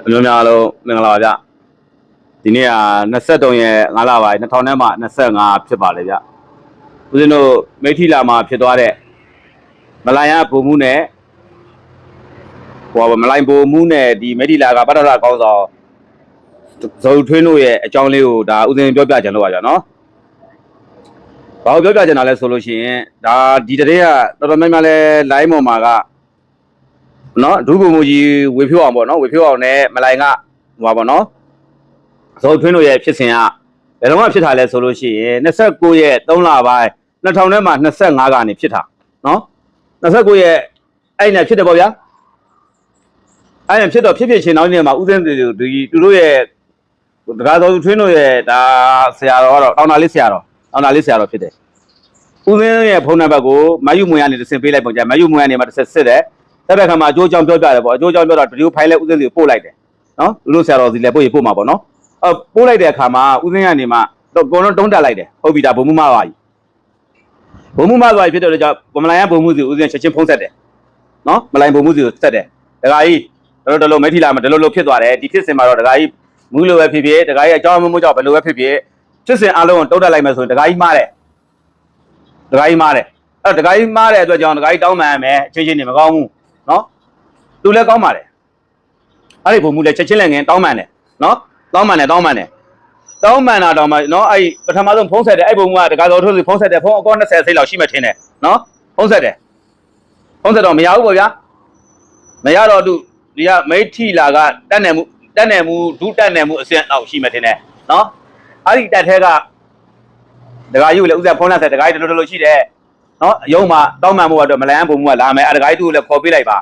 အမျိုးများလုံးမင်္ဂလာပါဗျဒီနေ့က23ရက်5လပိုင်း2000နဲ့မှ25ဖြစ်ပါလေဗျဦးဇင်းတို့မိထီလာမှာဖြစ်သွားတဲ့မလိုင်ရပုံမှုနဲ့ဟိုမလိုင်ပုံမှုနဲ့ဒီမိထီလာကပတ္တရကောင်းဆောင်ဇုံထွင်းတို့ရဲ့အကြောင်းလေးကိုဒါဦးဇင်းပြောပြကြလို့ပါဗျနော်ဘာလို့ပြောပြကြတာလဲဆိုလို့ရှိရင်ဒါဒီတည်းကတော်တော်များများလဲ line ပေါ်မှာက နော်ဒုဗိုလ်မှူးကြီးဝေဖြိုးအောင်ပေါ့နော်ဝေဖြိုးအောင်နဲ့မလိုင်ကဟိုပါပေါ့နော်ဇော်ထွင်းတို့ရဲ့ဖြစ်စဉ်ကဘယ်တော့မှဖြစ်တာလဲဆိုလို့ရှိရင်29ရက်3လပိုင်း2000ထဲမှာ25ကနေဖြစ်တာနော်29ရက်အဲ့နဲ့ဖြစ်တယ်ပေါ့ဗျာအဲ့နဲ့ဖြစ်တော့ဖြစ်ဖြစ်ချင်းနောက်နေ့မှာဦးစင်းတွေဒီသူတို့ရဲ့တကားဇော်ထွင်းတို့ရဲ့ဒါဆရာတော်ကတော့တောင်းတာလေးဆရာတော်တောင်းတာလေးဆရာတော်ဖြစ်တယ်ဦးစင်းရဲ့ဖုန်းနံပါတ်ကိုမယူမွေကနေတစ်ဆင့်ပေးလိုက်ပုံကြမယူမွေကနေမှတစ်ဆက်စစ်တယ် တက်တဲ့ခါမှာအကျိုးအကြောင်းပြောပြတယ်ပေါ့အကျိုးအကြောင်းပြောတော့ဗီဒီယိုဖိုင်လေးဦးစင်းစီကိုပို့လိုက်တယ်နော်သူတို့ဆရာတော်စီလည်းပို့ရပို့မှာပေါ့နော်အဲပို့လိုက်တဲ့အခါမှာဦးစင်းကနေမှတော့ကိုတော့တုံးတက်လိုက်တယ်ဟုတ်ပြီဒါဘုံမှုမပါကြီးဘုံမှုမပါကြီးဖြစ်တဲ့အတွက်ကြောင့်ဗမလိုင်ရဘုံမှုစီဦးစင်းချက်ချင်းဖုံးဆက်တယ်နော်မလိုင်ဘုံမှုစီကိုဆက်တယ်ဒကာကြီးတော့တလို့မဲထီလာမှာဒလို့လို့ဖြစ်သွားတယ်ဒီဖြစ်စဉ်မှာတော့ဒကာကြီးမူးလိုပဲဖြစ်ဖြစ်ဒကာကြီးအကြောင်းမမှုကြောင့်ဘယ်လိုပဲဖြစ်ဖြစ်ဖြစ်စဉ်အလုံးကိုတုံးတက်လိုက်မယ်ဆိုရင်ဒကာကြီးမားတယ်ဒကာကြီးမားတယ်အဲ့ဒကာကြီးမားတဲ့အတွက်ကြောင့်ဒကာကြီးတောင်းပန်ရမယ်အချင်းချင်းနေမကောင်းဘူး နော်သူလည်းကောင်းပါတယ်အဲ့ဒီဘုံမူလည်းချက်ချင်းလည်းငင်တောင်းပန်တယ်နော်တောင်းပန်တယ်တောင်းပန်တယ်တောင်းပန်တာတောင်းပန်နော်အဲ့ပထမဆုံးဖုံးဆက်တယ်အဲ့ဘုံကတကားတော်ထုတ်စီဖုံးဆက်တယ်ဖုံးအကော20စိတ်လောက်ရှိမှထင်တယ်နော်ဖုံးဆက်တယ်ဖုံးဆက်တော့မရဘူးပေါ့ဗျာမရတော့သူဒီကမိထီလာကတက်နယ်မှုတက်နယ်မှုဒုတက်နယ်မှုအဆင့်လောက်ရှိမှထင်တယ်နော်အဲ့ဒီတက်ထဲကဒကာကြီးကိုလည်းဥစ္စာဖုံးလက်ဆက်ဒကာကြီးတော်တော်လို့ရှိတယ် နော်အယုံမှာတောင်းမှန်ဖို့အတွက်မလန်ဘုံဘုံကလာမယ်အတကားတူကိုလည်းခေါ်ပေးလိုက်ပါ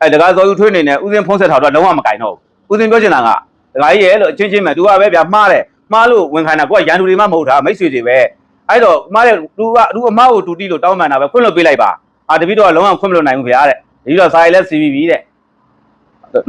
အဲတကားစောယူထွေးနေနဲ့ဥစဉ်ဖုံးဆက်ထားတော့လုံးဝမကင်တော့ဘူးဥစဉ်ပြောချင်တာကတကားကြီးရဲ့လို့အချင်းချင်းပဲသူကပဲဗျာမှားတယ်မှားလို့ဝင်ခိုင်းတာကိုကရန်သူတွေမှမဟုတ်တာမိတ်ဆွေတွေပဲအဲ့တော့မှားတဲ့သူကသူအမကိုတူတီလို့တောင်းမှန်တာပဲခွင့်လွှတ်ပေးလိုက်ပါအာတပည့်တော်ကလုံးဝခွင့်မလွှတ်နိုင်ဘူးဗျာတဲ့ဒီတော့စာရီလည်းစီပြီးပြီတဲ့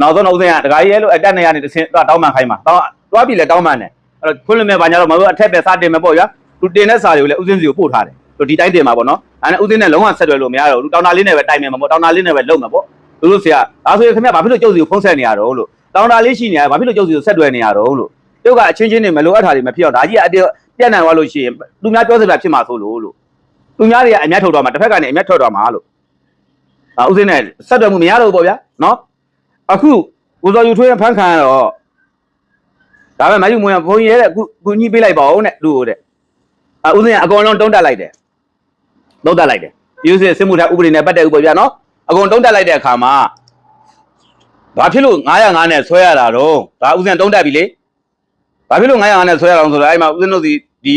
နောက်ဆုံးနောက်ဆုံးကတခါကြီးရဲ့လို့အတက်နေရနေတစ်ဆင့်တောင်းမှန်ခိုင်းမှာတောင်းတွားပြီလဲတောင်းမှန်တယ်အဲ့တော့ခွင့်လွှတ်မဲ့ဘာညာတော့မဟုတ်အထက်ပဲစတင်မယ်ပေါ့ဗျာသူတင်တဲ့စာတွေကိုလည်းဥစဉ်စီကိုပို့ထားတယ် သူဒီတိုင်းတင်မှာပေါ့နော်အဲ့ဒါဥစဉ်နဲ့လုံးဝဆက်သွယ်လို့မရတော့ဘူး तू တောင်းတာလေးနဲ့ပဲတိုင်မယ်မဟုတ်တောင်းတာလေးနဲ့ပဲလုပ်မှာပေါ့သူတို့ဆရာဒါဆိုရင်ခင်ဗျဘာဖြစ်လို့ကျုပ်စီကိုဖုံးဆက်နေရတော့လို့တောင်းတာလေးရှိနေရဘာဖြစ်လို့ကျုပ်စီကိုဆက်တွယ်နေရတော့လို့ကျုပ်ကအချင်းချင်းတွေမလိုအပ်တာတွေမဖြစ်အောင်ဒါကြီးကအတေပြက်နိုင်သွားလို့ရှိရင်သူများပြောစရာဖြစ်မှာဆိုလို့လို့သူများတွေကအမျက်ထုတ်တော့မှာတစ်ဖက်ကနေအမျက်ထုတ်တော့မှာလို့အာဥစဉ်နဲ့ဆက်တွယ်မှုမရတော့ဘူးပေါ့ဗျာနော်အခုကိုစော်ယူထွေးဖန်ခံရတော့ဒါပဲမယူမွေးဘုန်းကြီးရဲ့အခုခုညှိပေးလိုက်ပါဦးနဲ့သူ့ကိုတဲ့အာဥစဉ်ကအကုန်လုံးတုံးတက်လိုက်တယ် တုံးတက်လိုက်တယ်ယူစစ်စစ်မှုထမ်းဥပဒေနဲ့ပတ်သက်ဥပဒေဗျာနော်အကုန်တုံးတက်လိုက်တဲ့အခါမှာဘာဖြစ်လို့905နဲ့ဆွဲရတာတော့ဒါဥစဉ်တုံးတက်ပြီလေဘာဖြစ်လို့905နဲ့ဆွဲရအောင်ဆိုတော့အဲ့မှာဥစဉ်တို့ဒီဒီ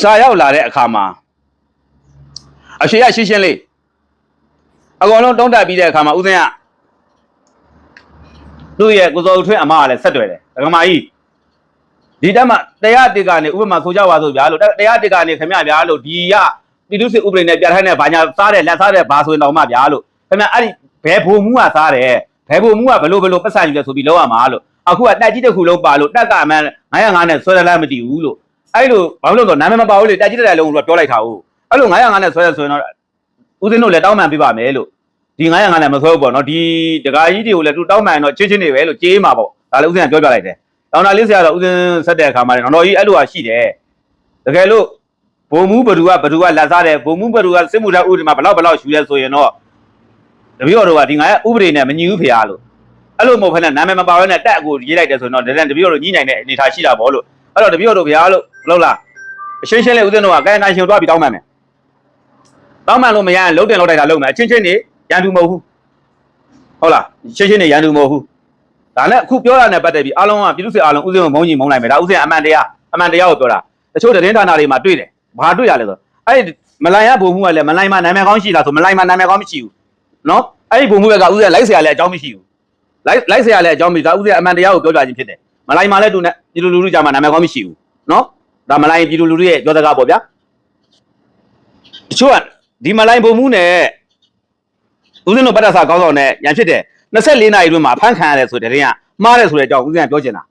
စာရောက်လာတဲ့အခါမှာအရှိရရှင်းရှင်းလေးအကုန်လုံးတုံးတက်ပြီးတဲ့အခါမှာဥစဉ်ကသူ့ရဲ့ကိုစောထွင်းအမကလည်းဆက်တွေ့တယ်ဒကမာကြီး ဒီတက်မှာတရားတစ်ကနေဥပမာဆိုကြပါစို့ဗျာလို့တရားတစ်ကနေခင်ဗျဗျာလို့ဒီရပြည်သူ့စစ်ဥပဒေနဲ့ပြဋ္ဌာန်းတဲ့ဘာညာစားတယ်လက်စားတယ်ဘာဆိုရင်တော့မှဗျာလို့ခင်ဗျအဲ့ဒီဘယ်ဘုံမှုကစားတယ်ဘယ်ဘုံမှုကဘလို့ဘလို့ပတ်စံယူလဲဆိုပြီးလောက်ရမှာလို့အခုကတက်ကြီးတစ်ခုလုံးပါလို့တက်ကအမှန်905နဲ့ဆွဲတယ်လားမသိဘူးလို့အဲ့လိုဘာလို့လဲဆိုတော့နာမည်မပါဘူးလေတက်ကြီးတဲ့လုံးကိုပြောလိုက်တာဟုတ်အဲ့လို905နဲ့ဆွဲရဆိုရင်တော့ဦးစင်းတို့လည်းတောင်းပန်ပေးပါမယ်လို့ဒီ905နဲ့မဆွဲဘူးပေါ့နော်ဒီတကာကြီးတွေကိုလည်းသူတောင်းပန်တော့ချင်းချင်းတွေပဲလို့ကြေးမှာပေါ့ဒါလည်းဦးစင်းကပြောပြလိုက်တယ် တောင်းတာလေးဆရာတော့ဦးစင်းဆက်တဲ့အခါမှာတော့တော်ကြီးအဲ့လိုဟာရှိတယ်တကယ်လို့ဘုံမှုဘသူကဘသူကလက်စားတယ်ဘုံမှုဘသူကစစ်မှုထမ်းဥပဒေမှာဘလောက်ဘလောက်ယူရဲဆိုရင်တော့တပည့်တော်တို့ကဒီငါရဲ့ဥပဒေနဲ့မညီဘူးဖေရလို့အဲ့လိုမဟုတ်ဖ ೇನೆ နာမည်မပါဘဲနဲ့တက်အကိုရေးလိုက်တယ်ဆိုရင်တော့တကယ်တပည့်တော်တို့ညှိနိုင်တဲ့အနေအထားရှိတာပေါ့လို့အဲ့တော့တပည့်တော်တို့ဖေရလို့ဘလို့လားအရှင်းရှင်းလေးဦးဇင်းတို့ကကာယနာရှင်သွားပြီးတောင်းပန်မယ်တောင်းပန်လို့မရရင်လုံးတင်လောက်တိုက်တာလုံးမယ်အချင်းချင်းနေရန်သူမဟုတ်ဘူးဟုတ်လားရှင်းရှင်းနေရန်သူမဟုတ်ဘူး ဒါနဲ့အခုပြောတာနဲ့ပတ်သက်ပြီးအားလုံးကပြည်သူစစ်အားလုံးဥစဉ်မုံကြီးမုံလိုက်မယ်ဒါဥစဉ်အမှန်တရားအမှန်တရားကိုပြောတာတချို့သတင်းဌာနတွေမှာတွေ့တယ်ဘာတွေ့ရလဲဆိုအဲ့မလိုင်ရဘုံမှုကလည်းမလိုင်မှာနာမည်ကောင်းရှိလားဆိုမလိုင်မှာနာမည်ကောင်းမရှိဘူးနော်အဲ့ဒီဘုံမှုကဥစဉ်လိုက်ဆရာလည်းအကြောင်းမရှိဘူးလိုက်လိုက်ဆရာလည်းအကြောင်းမရှိဒါဥစဉ်အမှန်တရားကိုပြောပြခြင်းဖြစ်တယ်မလိုင်မှာလည်းသူနဲ့ပြည်သူလူထုကြားမှာနာမည်ကောင်းမရှိဘူးနော်ဒါမလိုင်ပြည်သူလူထုရဲ့ပြောစကားပေါ့ဗျာတချို့ကဒီမလိုင်ဘုံမှုနဲ့ဥစဉ်တို့ပတ်သက်စာကောင်းဆောင်နဲ့ညာဖြစ်တယ် 24နာရီတွင်းမှာအဖမ်းခံရတယ်ဆိုတဲ့တဲ့ကမှားတယ်ဆိုတဲ့အကြောင်းဥစဉ်ကပြောချင်တာ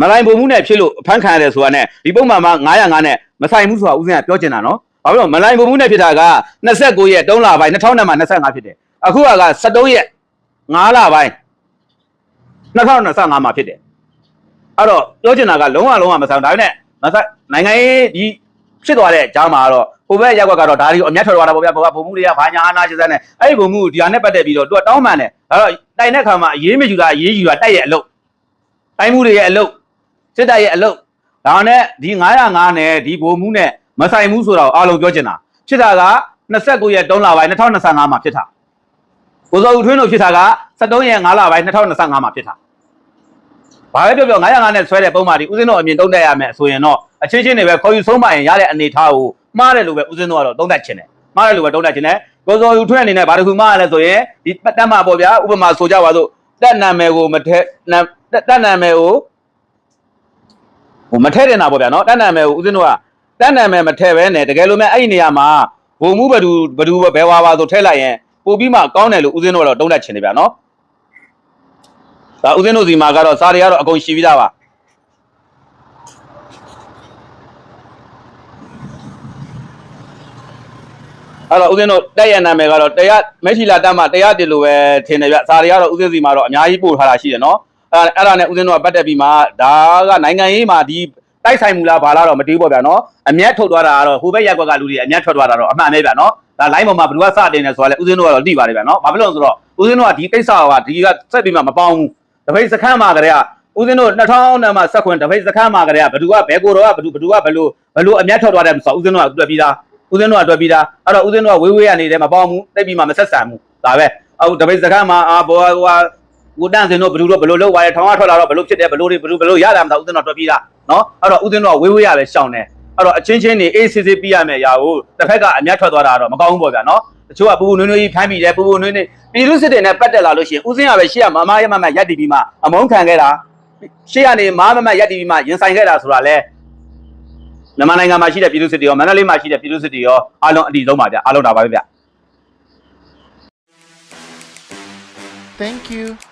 မလိုင်ဘုံမှုနဲ့ဖြစ်လို့အဖမ်းခံရတယ်ဆိုတာနဲ့ဒီပုံမှန်မှာ905နဲ့မဆိုင်ဘူးဆိုတာဦးစင်းကပြောချင်တာနော်။ဘာဖြစ်လို့မလိုင်ပုံမှုနဲ့ဖြစ်တာက29ရက်3လပိုင်း2000နဲ့မှ25ဖြစ်တယ်။အခုကက73ရက်5လပိုင်း2025မှာဖြစ်တယ်အဲ့တော့ပြောချင်တာကလုံးဝလုံးဝမဆိုင်ဘူးဒါပေမဲ့မဆိုင်နိုင်ငံရေးဒီ ဖြစ်သွားတဲ့ကြားမှာတော့ဟိုဘက်ရက်ကွက်ကတော့ဒါတွေကိုအမျက်ထွက်သွားတာပေါ့ဗျာဘောကပုံမှုတွေကဘာညာအာနာရှင်းစမ်းနဲ့အဲ့ဒီပုံမှုဒီဟာနဲ့ပတ်သက်ပြီးတော့သူကတောင်းပန်တယ်ဒါတော့တိုင်တဲ့ခါမှာအရေးမယူတာအရေးယူတာတိုက်ရဲ့အလုပ်တိုင်းမှုတွေရဲ့အလုပ်စစ်တပ်ရဲ့အလုပ်ဒါနဲ့ဒီ905နဲ့ဒီဘုံမှုနဲ့မဆိုင်ဘူးဆိုတော့အားလုံးပြောချင်တာဖြစ်တာက29ရက်3လပိုင်း2025မှာဖြစ်တာကိုစောဦးထွင်းတို့ဖြစ်တာက73ရက်5လပိုင်း2025မှာဖြစ်တာဘာပဲပြောပြော905နဲ့ဆွဲတဲ့ပုံမှန်ဒီဦးစင်းတို့အမြင်တုံးတက်ရမယ်ဆိုရင်တော့ အချင်းချင်းတွေပဲခေါ်ယူဆုံးမရင်ရတဲ့အနေအထားကိုမှားတယ်လို့ပဲဦးစင်းတို့ကတော့တုံးတက်ခြင်းတယ်မှားတယ်လို့ပဲတုံးတက်ခြင်းတယ်ကိုစောယူထွန်းအနေနဲ့ဘာတစ်ခုမှားရလဲဆိုရင်ဒီတက်မှာပေါ့ဗျာဥပမာဆိုကြပါစို့တက်နာမယ်ကိုမထဲတက်နာမယ်ကိုဟိုမထဲတင်တာပေါ့ဗျာနော်တက်နာမယ်ကိုဦးစင်းတို့ကတက်နာမယ်မထဲပဲနဲ့တကယ်လို့မဲ့အဲ့ဒီနေရာမှာဘုံမှုဘဒူဘဒူဘယ်ဝါပါဆိုထဲလိုက်ရင်ပို့ပြီးမှကောင်းတယ်လို့ဦးစင်းတို့ကတော့တုံးတက်ခြင်းတယ်ဗျာနော်ဒါဦးဇင်းတို့စီမှာကတော့စားတွေကတော့အကုန်ရှိပြီးသားပါ အဲ့တော့ဦးဇင်းတို့တက်ရနာမယ်ကတော့တရားမဲချီလာတက်မှာတရားတင်လို့ပဲထင်တယ်ဗျစားတွေကတော့ဦးဇင်းစီမှာတော့အများကြီးပို့ထားတာရှိတယ်နော်အဲ့အဲ့ဒါနဲ့ဦးဇင်းတို့ကပတ်သက်ပြီးမှဒါကနိုင်ငံရေးမှာဒီတိုက်ဆိုင်မူလားဘာလားတော့မတီးပေါ့ဗျာနော်အမျက်ထုတ်သွားတာကတော့ဟိုဘက်ရက်ကွက်ကလူတွေအမျက်ထွက်သွားတာတော့အမှန်ပဲဗျာနော်ဒါ line ပေါ်မှာဘယ်သူကစတင်နေဆိုတော့လေဦးဇင်းတို့ကတော့သိပါတယ်ဗျာနော်ဘာဖြစ်လို့လဲဆိုတော့ဦးဇင်းတို့ကဒီကိစ္စကဒီကစက်ပြီးမှမပေါင်းဘူးတပိတ်စခန်းမှာကလေးကဦးဇင်းတို့2000နဲ့မှဆက်ခွင်တပိတ်စခန်းမှာကလေးကဘယ်သူကဘယ်ကိုတော့ကဘယ်သူဘယ်သူကဘယ်လိုဘယ်လိုအမျက်ထွက်သွားတယ်ဆိုတော့ဦးဇင်းတို့ကတွေ့ပြီးသား ဦးဇင်းတို့ကတွေ့ပြီးသားအဲ့တော့ဦးဇင်းတို့ကဝေးဝေးကနေတယ်မပေါင်းဘူးတိတ်ပြီးမှမဆက်ဆံဘူးဒါပဲအခုတပိတ်စခန်းမှာအာဘောဟိုဟာကိုတန့်စင်တို့ဘယ်သူတို့ဘယ်လိုလုပ်သွားရဲထောင်ကထွက်လာတော့ဘယ်လိုဖြစ်တယ်ဘယ်လိုတွေဘယ်လိုဘယ်လိုရတာမသိဦးဇင်းတို့တွေ့ပြီးသားနော်အဲ့တော့ဦးဇင်းတို့ကဝေးဝေးရပဲရှောင်တယ်အဲ့တော့အချင်းချင်းနေအေးစစ်စစ်ပြရမယ်ရာကိုတစ်ဖက်ကအမျက်ထွက်သွားတာတော့မကောင်းဘူးပေါ့ဗျာနော်တချို့ကပူပူနွေးနွေးကြီးဖမ်းပြီးတယ်ပူပူနွေးနွေးပြည်သူစစ်တွေနဲ့ပတ်သက်လာလို့ရှိရင်ဦးစင်းကပဲရှေ့ကမမရမမရက်တည်ပြီးမှအမုန်းခံခဲ့တာရှေ့ကနေမားမမရက်တည်ပြီးမှရင်ဆိုင်ခဲ့တာဆိုတာလဲ မြန်မာနိုင်ငံမှာရှိတဲ့ပြည်သူစစ်တွေရောမန္တလေးမှာရှိတဲ့ပြည်သူစစ်တွေရောအားလုံးအတီဆုံးပါဗျအားလုံးဒါပါပဲဗျ Thank you.